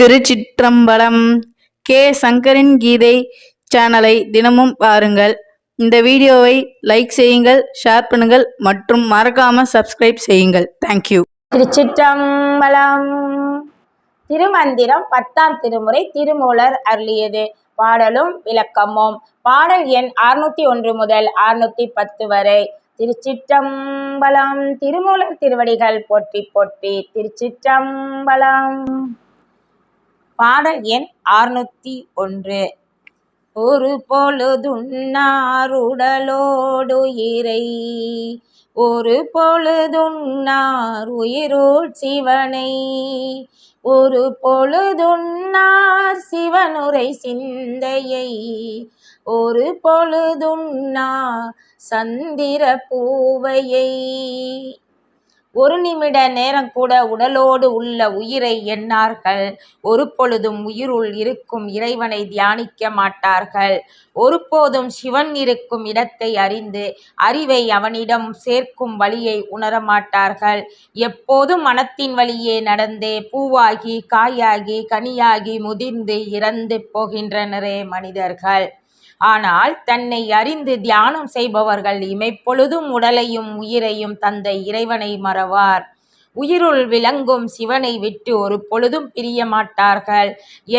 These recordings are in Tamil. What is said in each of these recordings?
திருச்சிற்றம்பலம் கே. சங்கரின் கீதை சேனலை தினமும் பாருங்கள். இந்த வீடியோவை லைக் செய்யுங்கள் ஷேர் பண்ணுங்கள் மற்றும் மறக்காம சப்ஸ்கிரைப் செய்யுங்கள். தேங்க்யூ திருச்சிற்றம்பலம் திருமந்திரம் பத்தாம் திருமுறை திருமூலர் அருளியது. பாடலும் விளக்கமும். பாடல் எண் அறுநூத்தி ஒன்று முதல் அறுநூத்தி பத்து வரை. திருச்சிற்றம்பலம் திருமூலர் திருவடிகள் போற்றி போற்றி. திருச்சிற்றம்பலம் பாடல் எண் அறுநூத்தி ஒன்று. ஒரு பொழுதுன்னாருடலோடு இறை. ஒரு பொழுதுண்ணார் உயிருள் சிவனை. ஒரு பொழுதுன்னார் சிவனுரை சிந்தையை. ஒரு பொழுதுண்ணா சந்திர பூவையை ஒரு நிமிட நேரம் கூட உடலோடு உள்ள உயிரை எண்ணார்கள். ஒரு பொழுதும் உயிருள் இருக்கும் இறைவனை தியானிக்க மாட்டார்கள். ஒருபோதும் சிவன் இருக்கும் இடத்தை அறிந்து அறிவை அவனிடம் சேர்க்கும் வழியை உணரமாட்டார்கள் எப்போதும் மனத்தின் வழியே நடந்தே பூவாகி காயாகி கனியாகி முதிர்ந்து இறந்து போகின்றனரே மனிதர்கள். ஆனால் தன்னை அறிந்து தியானம் செய்பவர்கள் இமைப்பொழுதும் உடலையும் உயிரையும் தந்த இறைவனை மறவார். உயிருள் விளங்கும் சிவனை விட்டு ஒரு பொழுதும் பிரிய மாட்டார்கள்.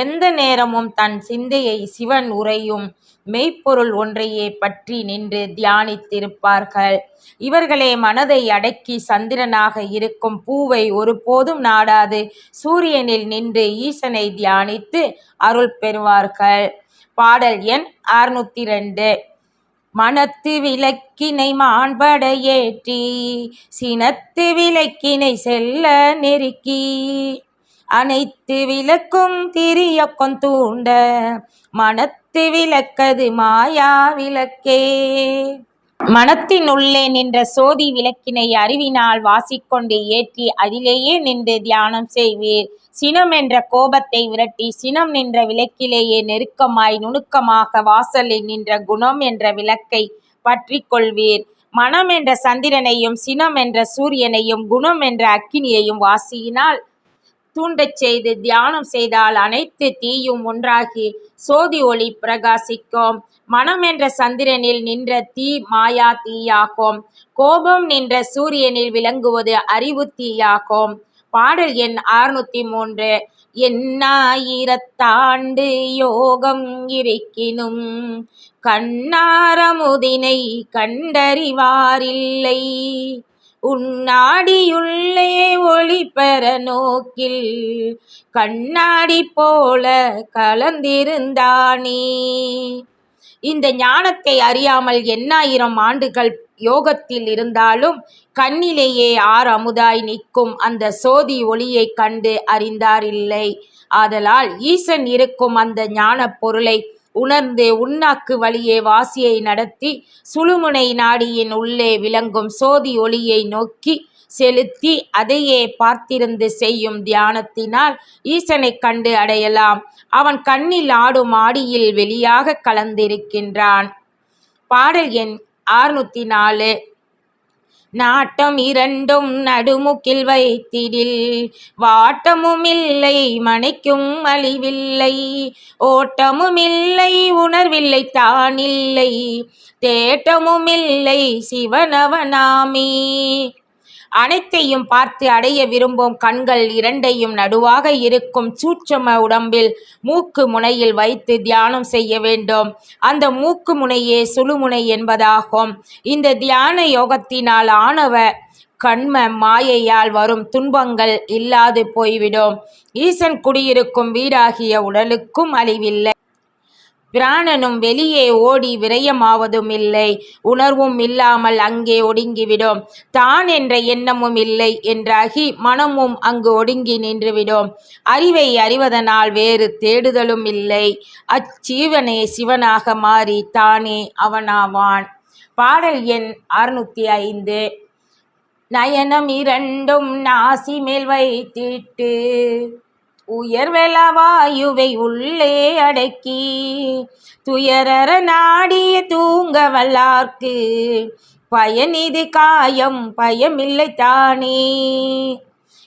எந்த நேரமும் தன் சிந்தையை சிவன் உரையும் மெய்ப்பொருள் ஒன்றையே பற்றி நின்று தியானித்திருப்பார்கள். இவர்களே மனதை அடக்கி சந்திரனாக இருக்கும் பூவை ஒருபோதும் நாடாது. சூரியனில் நின்று ஈசனை தியானித்து அருள் பெறுவார்கள். பாடல் எண் அறுநூத்தி ரெண்டு. மனத்து விளக்கினை மாண்பட ஏற்றி சினத்து விளக்கினை செல்ல நெருக்கி. அனைத்து விளக்கும் திரியக்கம் தூண்ட மனத்து விளக்கது மாயா விளக்கே. மனத்தினுள்ளே நின்ற சோதி விளக்கினை அறிவினால் வாசிக்கொண்டு ஏற்றி அதிலேயே நின்று தியானம் செய்வீர். சினம் என்ற கோபத்தை விரட்டி சினம் நின்ற விளக்கிலேயே நெருக்கமாய் நுணுக்கமாக வாசலில் நின்ற குணம் என்ற விளக்கை பற்றி கொள்வீர். மனம் என்ற சந்திரனையும் சினம் என்ற சூரியனையும் குணம் என்ற அக்கினியையும் வாசியினால் தூண்டச் செய்து தியானம் செய்தால் அனைத்து தீயும் ஒன்றாகி சோதி ஒளி பிரகாசிக்கும். மனம் என்ற சந்திரனில் நின்ற தீ மாயா தீயாகும். கோபம் நின்ற சூரியனில் விளங்குவது அறிவு தீயாகும். பாடல் எண் அறுநூத்தி மூன்று. எண்ணாயிரத்தாண்டு யோகம் இருக்கினும் கண்ணாரமுதினை கண்டறிவாரில்லை. உன்னாடியுள்ளே ஒளி பெற நோக்கில் கண்ணாடி போல கலந்திருந்தானே. இந்த ஞானத்தை அறியாமல் எண்ணாயிரம் ஆண்டுகள் யோகத்தில் இருந்தாலும் கண்ணிலேயே ஆர் அமுதாய் நிற்கும் அந்த சோதி ஒளியை கண்டு அறிந்தார் இல்லை. ஆதலால் ஈசன் இருக்கும் அந்த ஞான பொருளை உணர்ந்து உண்ணாக்கு வழியே வாசியை நடத்தி சுழுமுனை நாடியின் உள்ளே விளங்கும் சோதி ஒளியை நோக்கி செலுத்தி அதையே பார்த்திருந்து செய்யும் தியானத்தினால் ஈசனை கண்டு அடையலாம். அவன் கண்ணில் ஆடும் ஆடியில் வெளியாக கலந்திருக்கின்றான். பாடல் எண் ஆறுநூத்தி நாலு. நாட்டம் இரண்டும் நடுமுக்கில் வைத்திடில். வாட்டமும் இல்லை மனைக்கும் அழிவில்லை. ஓட்டமும் இல்லை உணர்வில்லை தானில்லை. தேட்டமும் இல்லை சிவனவனாமே அனைத்தையும் பார்த்து அடைய விரும்பும் கண்கள் இரண்டையும் நடுவாக இருக்கும் சூட்சம உடம்பில் மூக்கு முனையில் வைத்து தியானம் செய்ய வேண்டும். அந்த மூக்கு முனையே சுழுமுனை என்பதாகும். இந்த தியான யோகத்தினால் ஆணவ கண்ம மாயையால் வரும் துன்பங்கள் இல்லாது போய்விடும். ஈசன் குடியிருக்கும் வீடாகிய உடலுக்கும் அழிவில்லை. பிராணனும் வெளியே ஓடி விரயமாவதும் இல்லை உணர்வும் இல்லாமல் அங்கே ஒடுங்கிவிடும். தான் என்ற எண்ணமும் இல்லை என்றாகி மனமும் அங்கு ஒடுங்கி நின்றுவிடும். அறிவை அறிவதனால் வேறு தேடுதலும் இல்லை. அச்சீவனே சிவனாக மாறி தானே அவனாவான். பாடல் எண் அறுநூத்தி ஐந்து. நயனம் இரண்டும் நாசி மேல் வைத்திட்டு உயர்வெல வாயுவை உள்ளே அடக்கி துயரற நாடிய தூங்க வல்லார்க்கு பயனிது காயம் பயமில்லை தானே.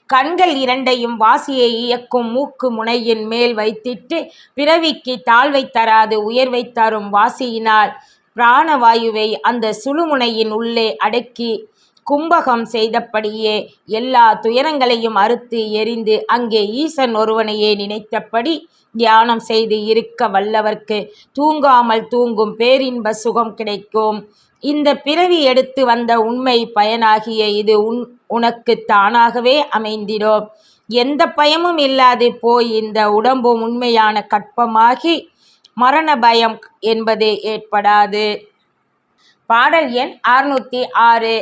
கண்கள் இரண்டையும் வாசியை இயக்கும் மூக்கு முனையின் மேல் வைத்திட்டு பிறவிக்கு தாழ்வை தராது உயர்வை தரும் வாசியினால் பிராணவாயுவை அந்த சுழுமுனையின் உள்ளே அடக்கி கும்பகம் செய்தபடியே எல்லா துயரங்களையும் அறுத்து எறிந்து அங்கே ஈசன் ஒருவனையே நினைத்தபடி தியானம் செய்து இருக்க வல்லவர்க்கு தூங்காமல் தூங்கும் பேரின்ப சுகம் கிடைக்கும். இந்த பிறவி எடுத்து வந்த உண்மை பயனாகிய இது உன் உனக்கு தானாகவே அமைந்திடும் எந்த பயமும் இல்லாது போய் இந்த உடம்பும் உண்மையான கற்பமாகி மரண பயம் என்பது ஏற்படாது. பாடல் எண் அறுநூற்றி ஆறு.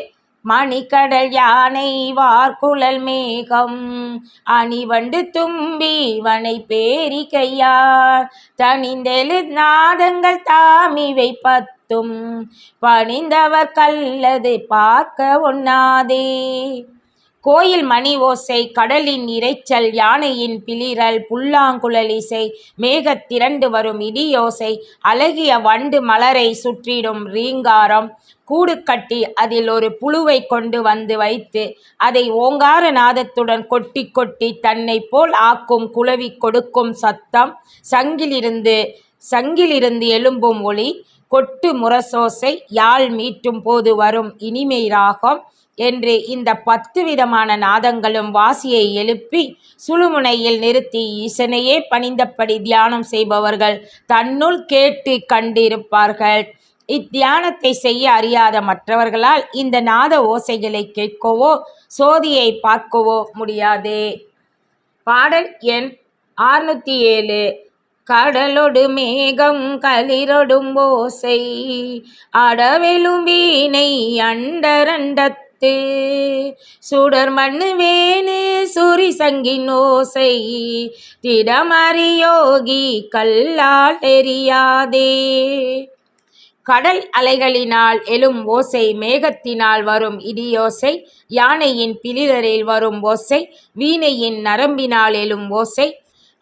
மணிக்கடல் யானை வார்குழல் மேகம். அணிவண்டு தும்பி வனை பேரி கையார். தனிந்தெழு நாதங்கள் தாமிவை பத்தும். பணிந்தவர் கல்லது பார்க்க ஒண்ணாதே. கோயில் மணி ஓசை கடலின் இரைச்சல் யானையின் பிளிரல் புல்லாங்குழல் இசை மேகத் திரண்டு வரும் இடியோசை அழகிய வண்டு மலரை சுற்றிடும் ரீங்காரம் கூடு கட்டி அதில் ஒரு புழுவை கொண்டு வந்து வைத்து அதை ஓங்கார நாதத்துடன் கொட்டி கொட்டி தன்னை போல் ஆக்கும் குளவி கொடுக்கும் சத்தம் சங்கிலிருந்து சங்கிலிருந்து எழும்பும் ஒளி கொட்டு முரசோசை யாழ் மீட்டும் போது வரும் இனிமை ராகம் என்று இந்த பத்து விதமான நாதங்களும் வாசியை எழுப்பி சுழுமுனையில் நிறுத்தி ஈசனையே பணிந்தபடி தியானம் செய்பவர்கள் தன்னுள் கேட்டு கண்டிருப்பார்கள். இத்தியானத்தை செய்ய அறியாத மற்றவர்களால் இந்த நாத ஓசைகளை கேட்கவோ சோதியை பார்க்கவோ முடியாதே. பாடல் எண் ஆறுநூத்தி ஏழு. கடலொடு மேகம் களிரொடும் ஓசை. அடவெலும் வீணை அண்டரண்டத்து சுடர் மண்ணு வேணு சுரி சங்கின் ஓசை. திடமறியோகி கல்லால் தெரியாதே. கடல் அலைகளினால் எழும் ஓசை மேகத்தினால் வரும் இடியோசை. யானையின் பிளிதரில் வரும் ஓசை வீணையின் நரம்பினால் எழும் ஓசை.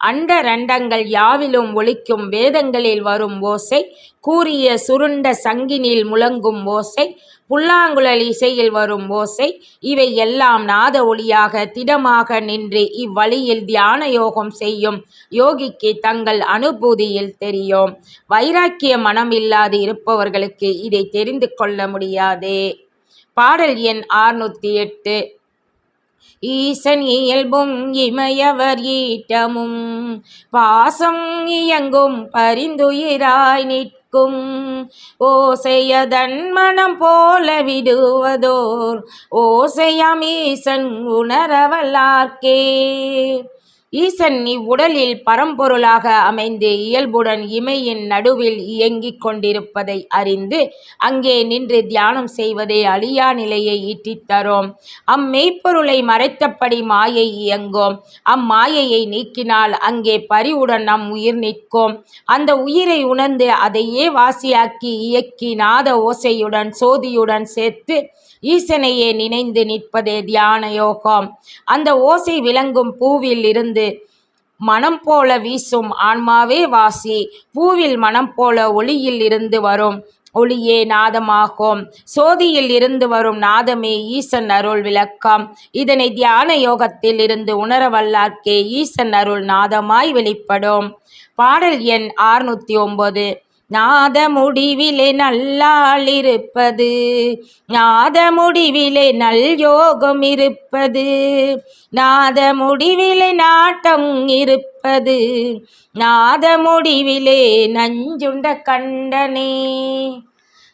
அண்டரண்டங்கள் யாவிலும் ஒழிக்கும் வேதங்களில் வரும் ஓசை கூறிய சுருண்ட சங்கினில் முழங்கும் ஓசை புல்லாங்குழல் இசையில் வரும் ஓசை இவை எல்லாம் நாத ஒளியாக திடமாக நின்று இவ்வழியில் தியான யோகம் செய்யும் யோகிக்கு தங்கள் அனுபூதியில் தெரியும். வைராக்கிய மனம் இல்லாது இருப்பவர்களுக்கு இதை தெரிந்து கொள்ள முடியாதே. பாடல் எண் ஆறுநூத்தி எட்டு. ஈசன் இயல்பும் இமையவர் ஈட்டமும். பாசம் இயங்கும் பரிந்துயிராய் நிற்கும். ஓசையதன் மனம் போல விடுவதோர். ஓசையாம் ஈசன் உணரவல்லார்க்கே. ஈசன் இவ்வுடலில் பரம்பொருளாக அமைந்து இயல்புடன் இமையின் நடுவில் இயங்கிக் கொண்டிருப்பதை அறிந்து அங்கே நின்று தியானம் செய்வதே அழியா நிலையை ஈட்டித் தரும். அம்மெய்ப்பொருளை மறைத்தபடி மாயை இயங்கும். அம்மாயையை நீக்கினால் அங்கே பரிவுடன் நம் உயிர் நிற்கும். அந்த உயிரை உணர்ந்து அதையே வாசியாக்கி இயக்கி நாத ஓசையுடன் சோதியுடன் சேர்த்து ஈசனையே நினைந்து நிற்பதே தியான யோகம். அந்த ஓசை விளங்கும் பூவில் இருந்து மனம் போல வீசும் ஆன்மாவே வாசி. பூவில் மனம் போல ஒளியில் இருந்து வரும் ஒளியே நாதமாகும். சோதியில் இருந்து வரும் நாதமே ஈசன் அருள் விளக்கம். இதனை தியான யோகத்தில் இருந்து உணர வல்லார்க்கே ஈசன் அருள் நாதமாய் வெளிப்படும். பாடல் எண் ஆறுநூத்தி ஒன்பது. நாத முடிவிலே நல்லாள் இருப்பது. நாத முடிவிலே நல் யோகம் இருப்பது. நாத முடிவிலே நாட்டம் இருப்பது. நாத முடிவிலே நஞ்சுண்ட கண்டனே.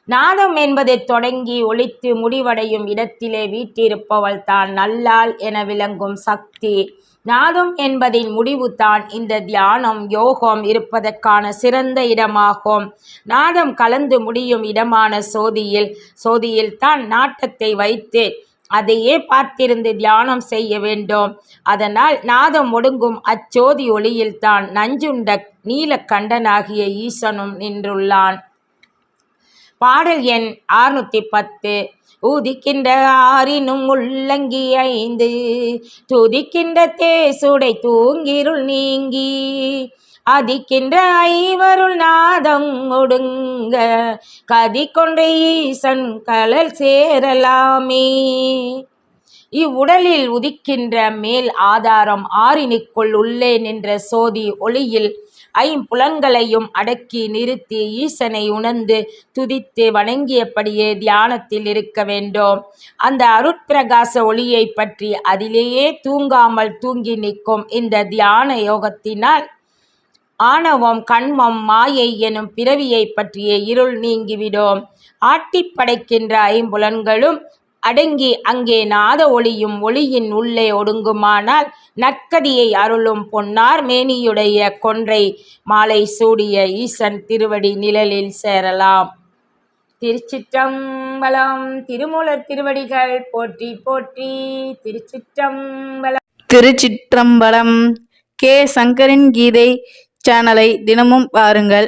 நாதம் என்பதை தொடங்கி ஒழித்து முடிவடையும் இடத்திலே வீற்றிருப்பவள் தான் நல்லாள் என விளங்கும் சக்தி. நாதம் என்பதின் முடிவு தான் இந்த தியானம் யோகம் இருப்பதற்கான சிறந்த இடமாகும். நாதம் கலந்து முடியும் இடமான சோதியில் சோதியில் தான் நாட்டத்தை வைத்து அதையே பார்த்திருந்து தியானம் செய்ய வேண்டும். அதனால் நாதம் ஒடுங்கும் அச்சோதி ஒளியில்தான் நஞ்சுண்ட நீலக்கண்டனாகிய ஈசனும் நின்றுள்ளான். பாடல் எண் ஆறுநூத்தி பத்து. உதிக்கின்ற ஆறினும் உள்ளங்கி ஐந்து துதிக்கின்ற தேசுடை தூங்கிருள் நீங்கி அதிக்கின்ற ஐவருள் நாதம் ஒடுங்க கதி கொன்ற ஈசன் கலல் சேரலாமே இவ்வுடலில் உதிக்கின்ற மேல் ஆதாரம் ஆறினுக்குள் உள்ளே நின்ற சோதி ஒளியில் ஐம்புலன்களையும் அடக்கி நிறுத்தி ஈசனை உணர்ந்து துதித்து வணங்கியபடியே தியானத்தில் இருக்க வேண்டும். அந்த அருட்பிரகாச ஒளியை பற்றி அதிலேயே தூங்காமல் தூங்கி நிற்கும் இந்த தியான யோகத்தினால் ஆணவம் கண்மம் மாயை எனும் பிறவியை பற்றிய இருள் நீங்கிவிடும். ஆட்டிப்படைக்கின்ற ஐம்புலன்களும் அடங்கி அங்கே நாத ஒளியும் ஒளியின் உள்ளே ஒடுங்குமானால் நற்கதியை அருளும் பொன்னார் மேனியுடைய கொன்றை மாலை சூடிய ஈசன் திருவடி நிழலில் சேரலாம். திருச்சிற்றம்பலம் திருமூலர் திருவடிகள் போற்றி போற்றி திருச்சிற்றம்பலம். திருச்சிற்றம்பலம் கே சங்கரின் கீதை சேனலை தினமும் பாருங்கள்.